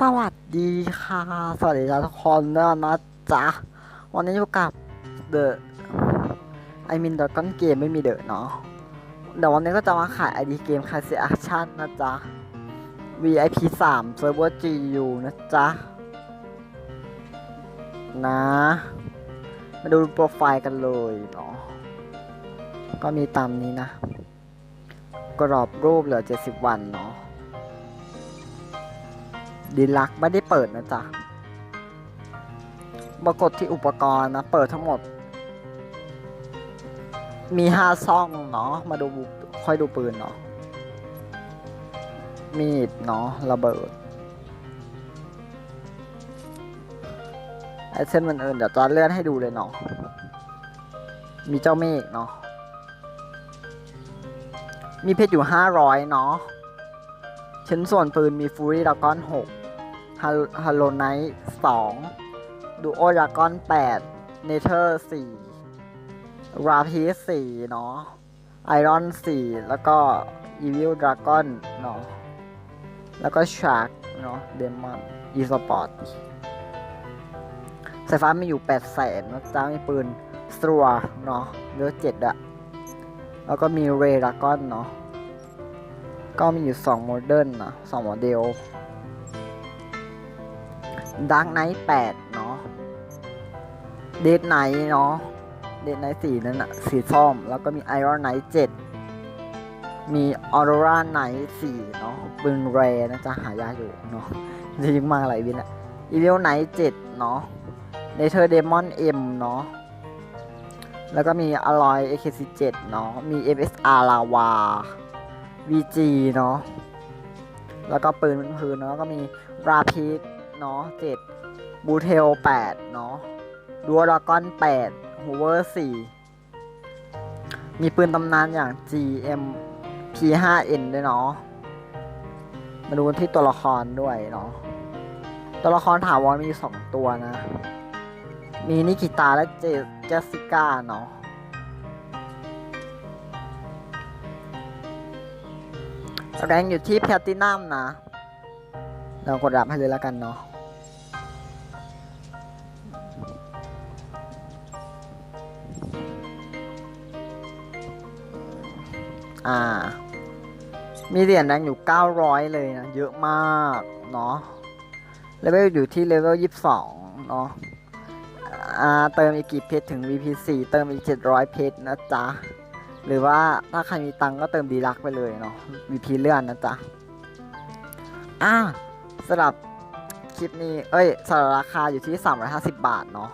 สวัสดีค่ะ สวัสดีทุกคนด้วยนะจ๊ะ วันนี้อยู่กับ The I mean The Gun Game ไม่มีเดอะเนาะ เดี๋ยววันนี้ก็จะมาขาย ID เกม c a s i Action นะจ๊ะ VIP 3 Server GU นะจ๊ะ นะ มาดูโปรไฟล์กันเลยเนาะ ก็มีตามนี้นะ กรอบรูปเหลือ 70 วันเนาะ ดีลักไม่ได้เปิดนะจ๊ะปรากฏที่อุปกรณ์นะ เปิดทั้งหมด มีห้าซ่องเนาะ มาดูค่อยดูปืนเนาะ มีดเนาะระเบิดไอเส้นมันอื่นๆเดี๋ยวจะเลื่อนให้ดูเลยเนาะ มีเจ้าเมฆเนาะ มีเพชรอยู่ห้าร้อยเนาะชิ้นส่วนปืนมีฟูรี่ดากอน6 ฮัลโลไนท์2ดูโอดากอน8เนเธอร์4ราพี4เนาะไอรอน4แล้วก็อีวิลดาก้อนเนาะแล้วก็ชาร์กเนาะเดมอนอีสปอร์ตสายฟ้ามีอยู่8แสนนะจ๊ะมีปืนสตรัวเนาะเลือเจ็ดอะแล้วก็มีเรดากอนเนาะก็มีอยู่2โมเดิร์นนะ2โมเดล ดักไนท์แปดเนาะเดดไนท์เนาะเดดไนท์สีนั่นอะสีส้มแล้วก็มีไอรอนไนท์เจ็ดมีออโรราไนท์สี่เนาะปืนเรนะจะหายาอยู่เนาะจะยิงมากหลายวินอะอีเวลไนท์เจ็ดเนาะเนเธอร์เดมอนเอ็มเนาะแล้วก็มีอลอยเอเคซีเจ็ดเนาะ มี FSR ลาวา VG เนาะ แล้วก็ปืนพื้นเนาะก็มีราพี เนาะ7บูเทล8เนาะดัวดากอน8ฮูเวอร์4มีปืนตำนานอย่าง GM P5N ด้วยเนาะมาดูที่ตัวละครด้วยเนาะตัวละครถาวรมีสองตัวนะ มีนิกิตาและเจเจสสิก้าเนาะแรงอยู่ที่แพลตินัมนะ เรากดรับให้เลยแล้วกันเนาะอ่า มีเหรียญแรงอยู่ 900 เลยนะ เยอะมากเนาะเลเวลอยู่ที่เลเวล 22 เนาะอ่าเติมอีกกี่เพชรถึง VP4 เติมอีก 700 เพชรนะจ๊ะ หรือว่าถ้าใครมีตังก็เติมดีลักไปเลยเนาะ VP เลื่อนนะจ๊ะ อ่า สำหรับคลิปนี้ เอ้ยสำหรับราคาอยู่ที่ 350 บาทเนาะ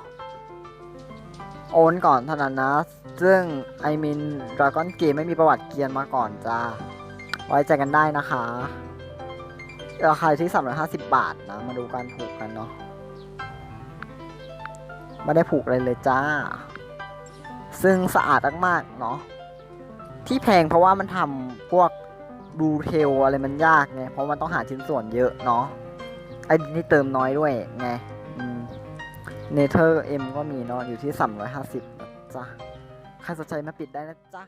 โอนก่อนเท่านั้นนะ ซึ่งไอมินดราก้อนเกมไม่มีประวัติเกียนมาก่อนจ้า ไว้ใจกันได้นะคะ ราคาที่ 350 บาทนะ มาดูการผูกกันเนาะ ไม่ได้ผูกอะไรเลยจ้า ซึ่งสะอาดมากๆเนาะ ที่แพงเพราะว่ามันทำพวกบลูเทลอะไรมันยากไง เพราะมันต้องหาชิ้นส่วนเยอะเนาะ อ้นี่เติมน้อยด้วยไงเนเธอร์เอ็มก็มีเนาะอยู่ที่ 350นะจ๊ะใครสนใจมาปิดได้นะจ๊ะ